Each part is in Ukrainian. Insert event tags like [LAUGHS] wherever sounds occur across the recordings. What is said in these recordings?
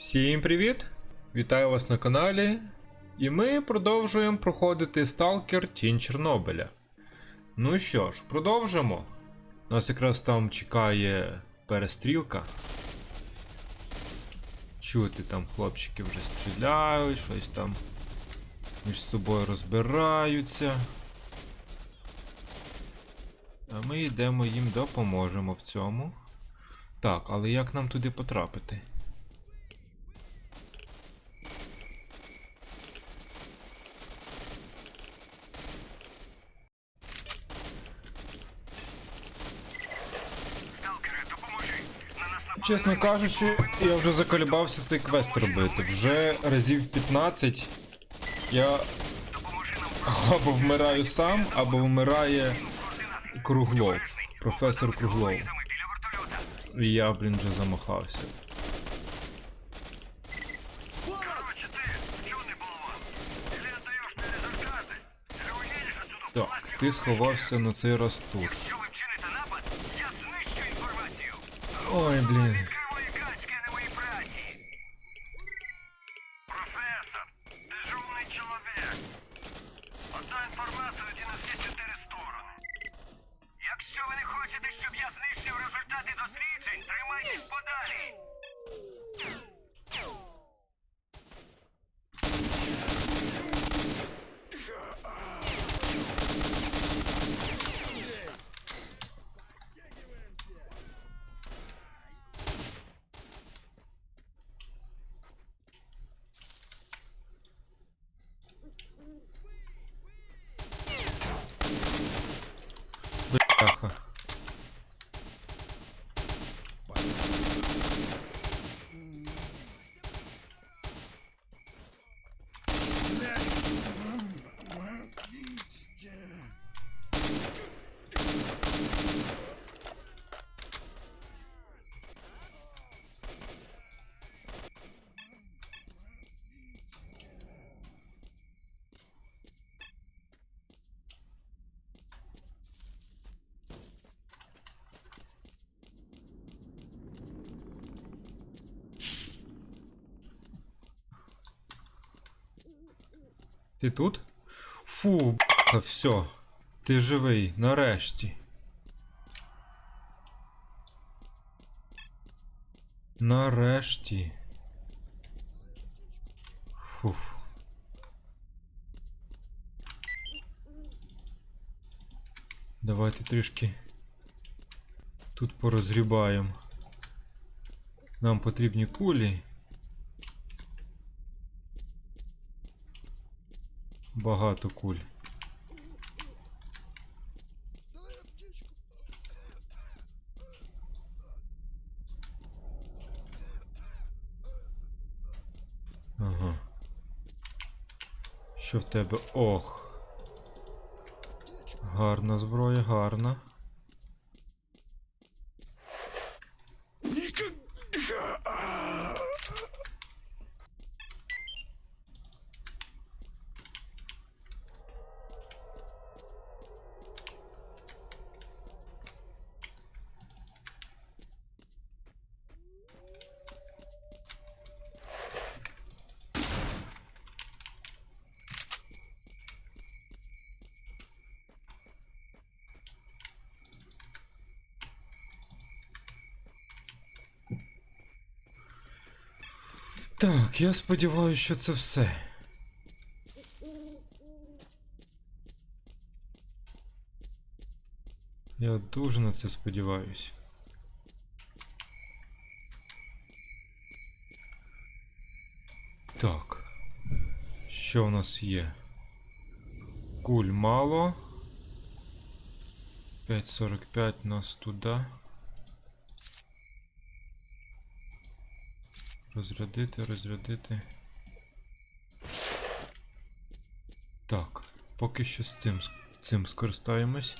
Всім привіт! Вітаю вас на каналі. І ми продовжуємо проходити Сталкер Тінь Чорнобиля. Ну що ж, продовжимо. Нас якраз там чекає перестрілка. Чути там хлопчики вже стріляють, щось там між собою розбираються. А ми йдемо їм допоможемо в цьому. Так, але як нам туди потрапити? Чесно кажучи, я вже заколебався цей квест робити. Вже разів 15 я або вмираю сам, або вмирає Круглов. Професор Круглов. І я, блін, вже замахався. Короче, ты, чудный болван. Или отдаешь мне результаты, или уедешь отсюда в Так, ти сховався на цей раз тут. Ой, блін. Ти тут? Фу, б***ь, все. Ти живий, нарешті. Нарешті. Фуф. Давайте трішки тут порозгрібаємо. Нам потрібні кулі. Багато куль. Ага. Що в тебе? Ох. Гарна зброя, гарна. Так, я сподіваюся, що це все. Я дуже на це сподіваюсь. Так. Що в нас є? Куль мало. 5.45 нас туди. Розрядити, розрядити. Так, поки що з цим, цим скористаємось.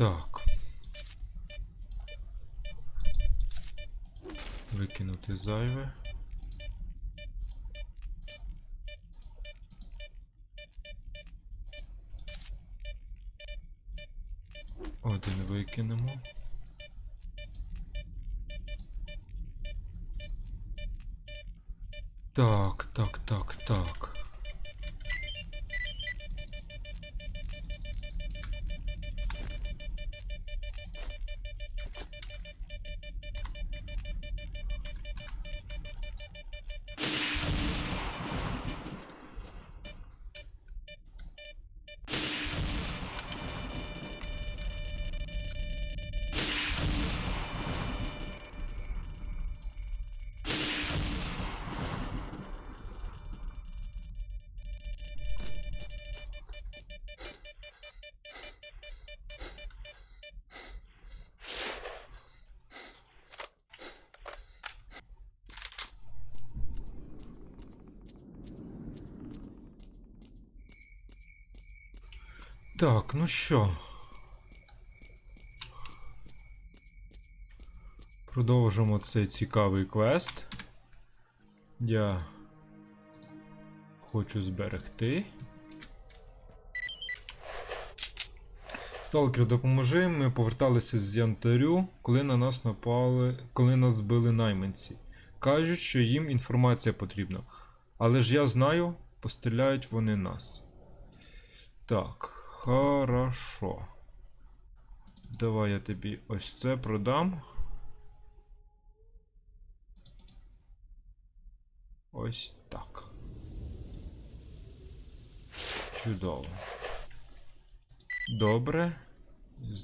Так. Викинути зайве. Один викинемо. Так, так, так, так. Так, ну що. Продовжимо цей цікавий квест. Я хочу зберегти. Сталкер, допоможи. Ми поверталися з янтарю, коли на нас напали, коли нас збили найманці. Кажуть, що їм інформація потрібна. Але ж я знаю, постріляють вони нас. Так, хорошо. Давай я тобі ось це продам. Ось так. Чудово. Добре.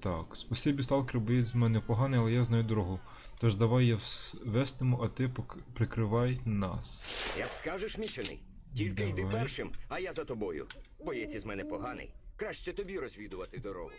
Так, спасибі, сталкер, боєць з мене поганий, але я знаю дорогу. Тож давай я вестиму, а ти прикривай нас. Як скажеш, мічений. Тільки йди першим, а я за тобою. Боєць із мене поганий. Краще тобі розвідувати дорогу.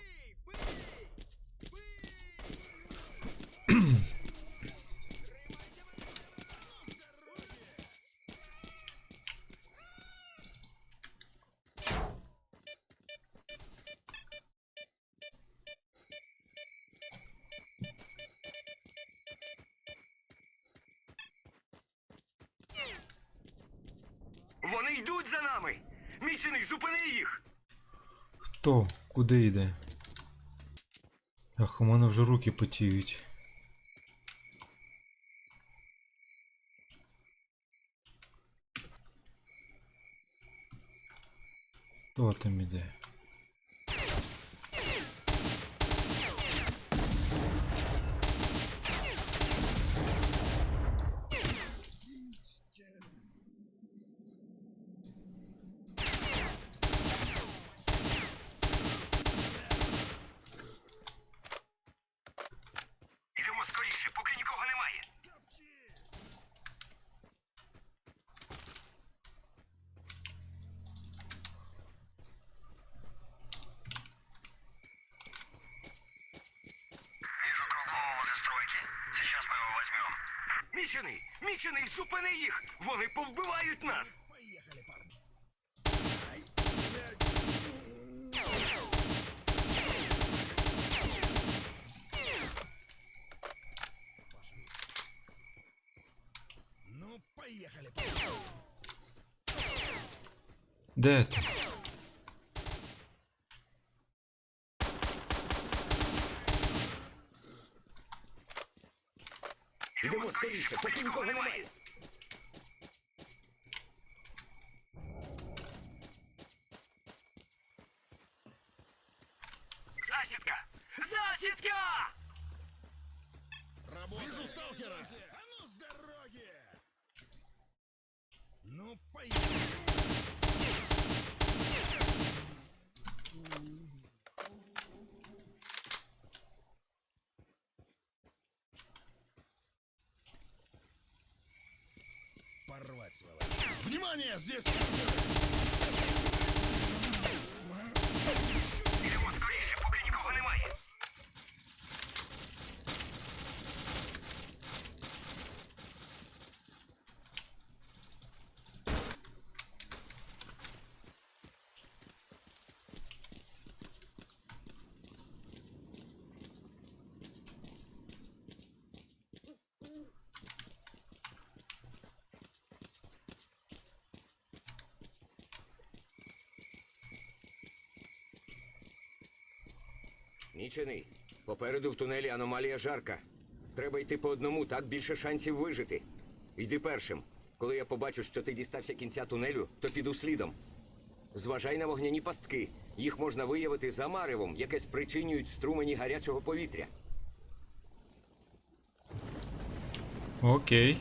Куди йде? Ах, у мене вже руки потіють. Хто там іде? Мічений! Мічений, зупини їх! Вони повбивають нас! Ну, поехали. Де ти? Йдемо скоріше, поки нікого немає. Засідка! Засідка! Вижу сталкера. А ну с дороги. Ну, поехали. Порвать, сволочь. Внимание, здесь сталкеры. Йдемо скоріше, поки нікого немає. Мічений. Попереду в тунелі аномалія жарка. Треба йти по одному, так більше шансів вижити. Йди першим. Коли я побачу, що ти дістався кінця тунелю, то піду слідом. Зважай на вогняні пастки. Їх можна виявити за маревом, яке спричинюють струмені гарячого повітря. Окей.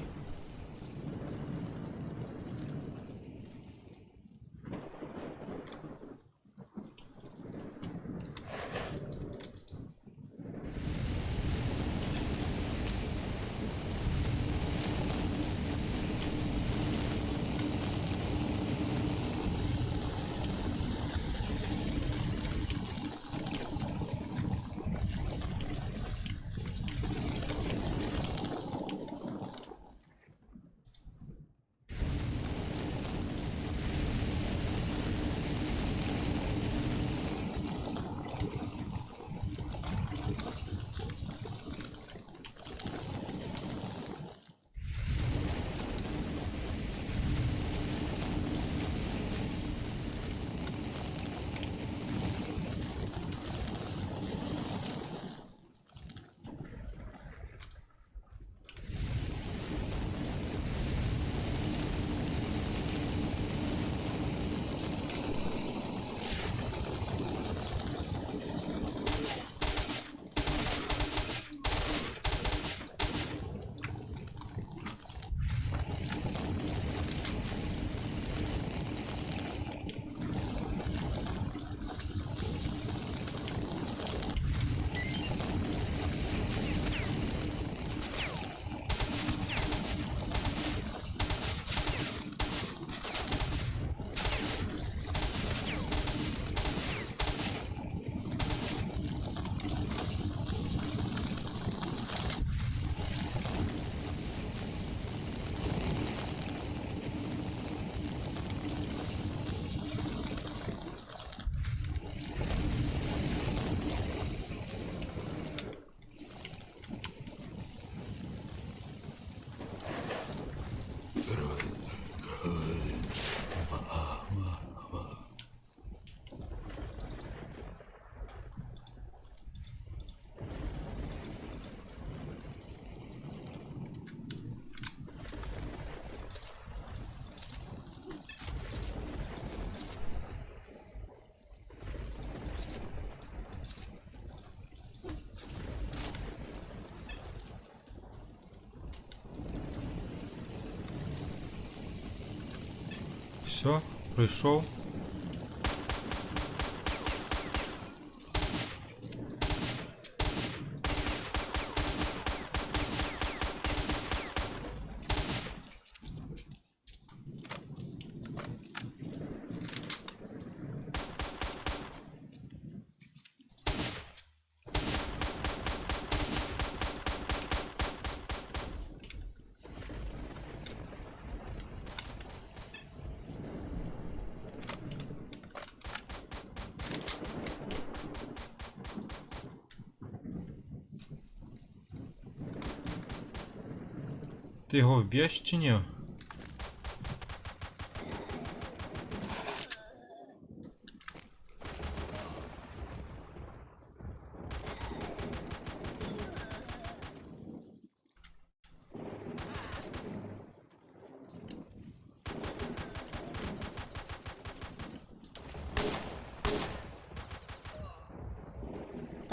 Все, пройшов. Ти його вб'єш чи ні?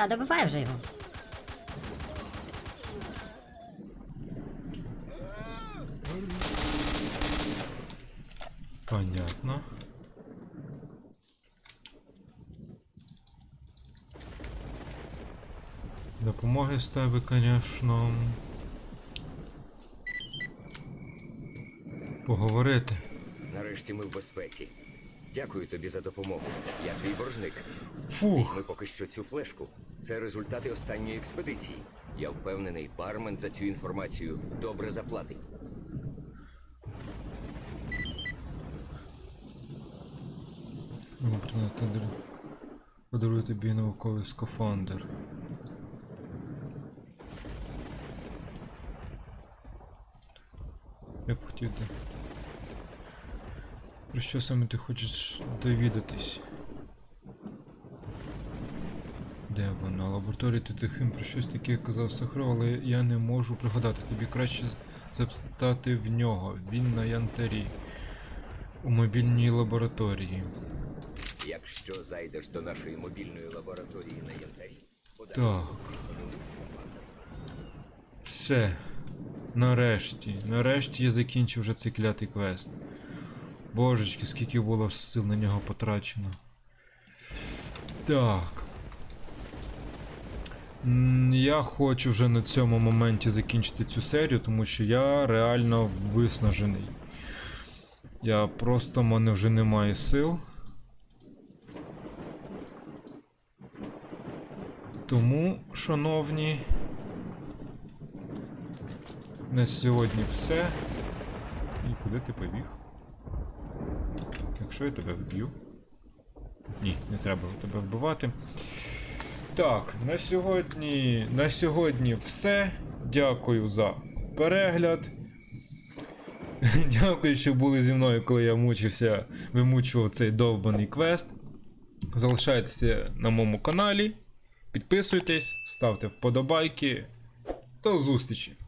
Та добивай вже його. Допомоги з тебе, конечно. Поговорити. Нарешті ми в безпеці. Дякую тобі за допомогу. Я твій боржник. Фух. Ми поки що цю флешку. Це результати останньої експедиції. Я впевнений, бармен за цю інформацію добре заплатить. Подарую тобі науковий скафандр. Я б хотів ти. Про що саме ти хочеш довідатись? Де вона? Лабораторія Титихим про щось таке казав Сахро, але я не можу пригадати. Тобі краще запитати в нього. Він на янтарі. У мобільній лабораторії. Якщо зайдеш до нашої мобільної лабораторії на янтарі, Так. Все. Нарешті. Нарешті я закінчив вже цей клятий квест. Божечки, скільки було сил на нього потрачено. Так. Я хочу вже на цьому моменті закінчити цю серію, тому що я реально виснажений. Я просто в мене вже немає сил. Тому, шановні, на сьогодні все. І куди ти побіг? Якщо я тебе вб'ю. Ні, не треба тебе вбивати. Так, на сьогодні, на сьогодні все. Дякую за перегляд. [LAUGHS] Дякую, що були зі мною, коли я мучився, вимучував цей довбаний квест. Залишайтеся на моєму каналі. Підписуйтесь, ставте вподобайки. До зустрічі!